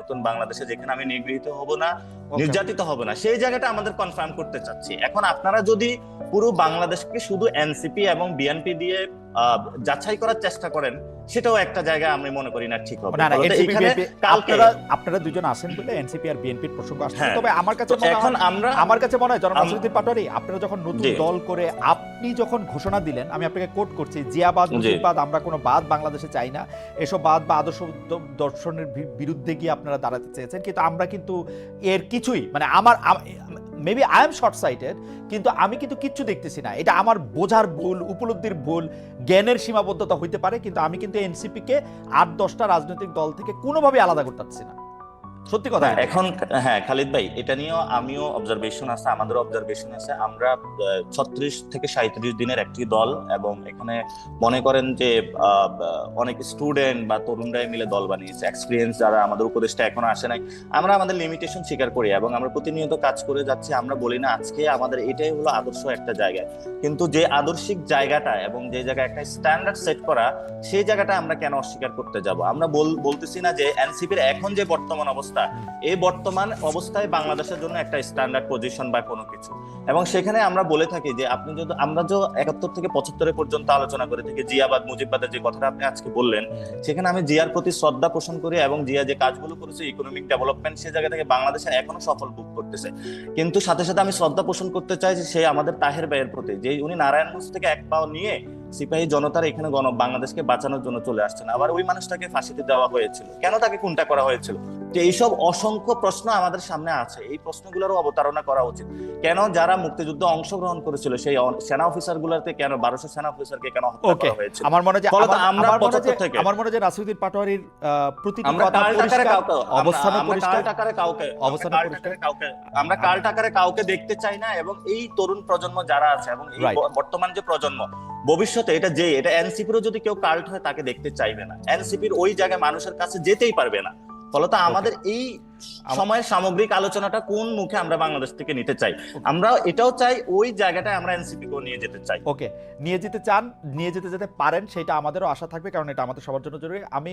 নতুন বাংলাদেশে যেখানে আমি নিগৃহীত হব না নির্যাতিত হব না সেই জায়গাটা আমাদের কনফার্ম করতে চাচ্ছি। এখন আপনারা যদি পুরো বাংলাদেশকে শুধু এনসিপি এবং বিএনপি দিয়ে আহ, যাচাই করার চেষ্টা করেন সেটাও একটা জায়গায় আমি মনে করি না ঠিক হবে। আপনারা আপনারা দুজন আসেন বলে এনসিপি আর বিএনপির প্রসঙ্গ আসছে। হ্যাঁ। তবে আমার কাছে মনে এখন আমরা আমার কাছে মনে হয় আম- পাটোয়ারি আপনারা যখন নতুন দল করে আপনি যখন ঘোষণা দিলেন আমি আপনাকে কোট করছি জিয়াবাদ জি। আমরা কোনো বাদ বাংলাদেশে চাই না। এসব বাদ বা আদর্শ দর্শনের বিরুদ্ধে গিয়ে আপনারা দাঁড়াতে চেয়েছেন। কিন্তু আমরা কিন্তু এর কিছুই মানে আমার maybe I am short sighted কিন্তু আমি কিন্তু কিচ্ছু দেখতেছি না। এটা আমার বোঝার ভুল, উপলব্ধির ভুল, জ্ঞানের সীমাবদ্ধতা হইতে পারে, কিন্তু আমি কিন্তু এনসিপিকে আট, দশটা রাজনৈতিক দল থেকে কোনোভাবেই আলাদা করতে পারছি না। সত্যি কথা এখন হ্যাঁ খালিদ ভাই, এটা নিয়েও আমিও অবজারভেশন আছে আমাদের অবজারভেশন আছে। আমরা ছত্রিশ থেকে সাঁত্রিশ দিনের একটি দল এবং এখানে মনে করেন যে অনেক স্টুডেন্ট বা তরুণরাই মিলে দল বানিয়েছে। এক্সপিরিয়েন্স যারা আমাদের উপদেশটা এখনও আসে নাই। আমরা আমাদের লিমিটেশন স্বীকার করি এবং আমরা প্রতিনিয়ত কাজ করে যাচ্ছি। আমরা বলি না, আজকে আমাদের এটাই হলো আদর্শ একটা জায়গা। কিন্তু যে আদর্শিক জায়গাটা এবং যে জায়গায় একটা স্ট্যান্ডার্ড সেট করা, সেই জায়গাটা আমরা কেন অস্বীকার করতে যাব? আমরা বল- বলতেছি না যে এনসিপির এখন যে বর্তমান অবস্থা এই বর্তমান অবস্থায় বাংলাদেশের জন্য একটা স্ট্যান্ডার্ড পজিশন বা কোনো কিছু। এবং সেখানে আমরা বলে থাকি যে, আপনি যদি, আমরা যে একাত্তর থেকে পঁচাত্তরে পর্যন্ত আলোচনা করে থাকি, জিয়াবাদ, মুজিববাদের যে কথাটা আপনি আজকে বললেন, সেখানে আমি জিয়ার প্রতি শ্রদ্ধা পোষণ করি এবং জিয়া যে কাজগুলো করেছে ইকোনমিক ডেভেলপমেন্ট সে জায়গা থেকে বাংলাদেশে এখনও সফল বুক করতেছে। কিন্তু সাথে সাথে আমি শ্রদ্ধা পোষণ করতে চাই যে, সে আমাদের তাহের ব্যয়ের প্রতি যে উনি নারায়ণগঞ্জ থেকে এক পাও নিয়ে সিপাহী জনতার এখানে গণ, বাংলাদেশকে বাঁচানোর জন্য চলে আসছেন। আবার ওই মানুষটাকে ফাঁসিতে দেওয়া হয়েছিল। কেন তাকে কোনটা করা হয়েছিল? এইসব অসংখ্য প্রশ্ন আমাদের সামনে আছে এই প্রশ্নগুলোরও অবতারণা করা উচিত। কেন যারা মুক্তিযুদ্ধে অংশগ্রহণ করেছিল সেই সেনা অফিসার গুলোতে কেন বারোশো সেনা অফিসারকে কেন হত্যা করা হয়েছিল আমার মনে হয় আমার- হয় 75 থেকে- আমার মনে হয় যে নাসিরুদ্দিন পাটোয়ারির আহ, প্রতিটি আমরা কাল টাকারে কাউকে পরিষ্কার কাল টাকারে কাউকে। টাকারে কাউকে আমরা কাল টাকারে কাউকে দেখতে চাই না এবং এই তরুণ প্রজন্ম যারা আছে এবং এই বর্তমান যে প্রজন্ম ভবিষ্যতে এটা যে এটা এনসিপিরও যদি কেউ কাল্ট হয় তাকে দেখতে চাইবে না। এনসিপির ওই জায়গায় মানুষের কাছে যেতেই পারবে না। ফলত আমাদের এই সময়ের সামগ্রিক আলোচনাটা কোন মুখে আমরা বাংলাদেশ থেকে নিতে চাই? আমরা এটাও চাই ওই জায়গাটায় আমরা এনসিপি কো নিয়ে যেতে চাই। ওকে নিয়ে যেতে চান নিয়ে যেতে যেতে পারেন সেটা আমাদেরও আশা থাকবে কারণ এটা আমাদের সবার জন্য জরুরি। আমি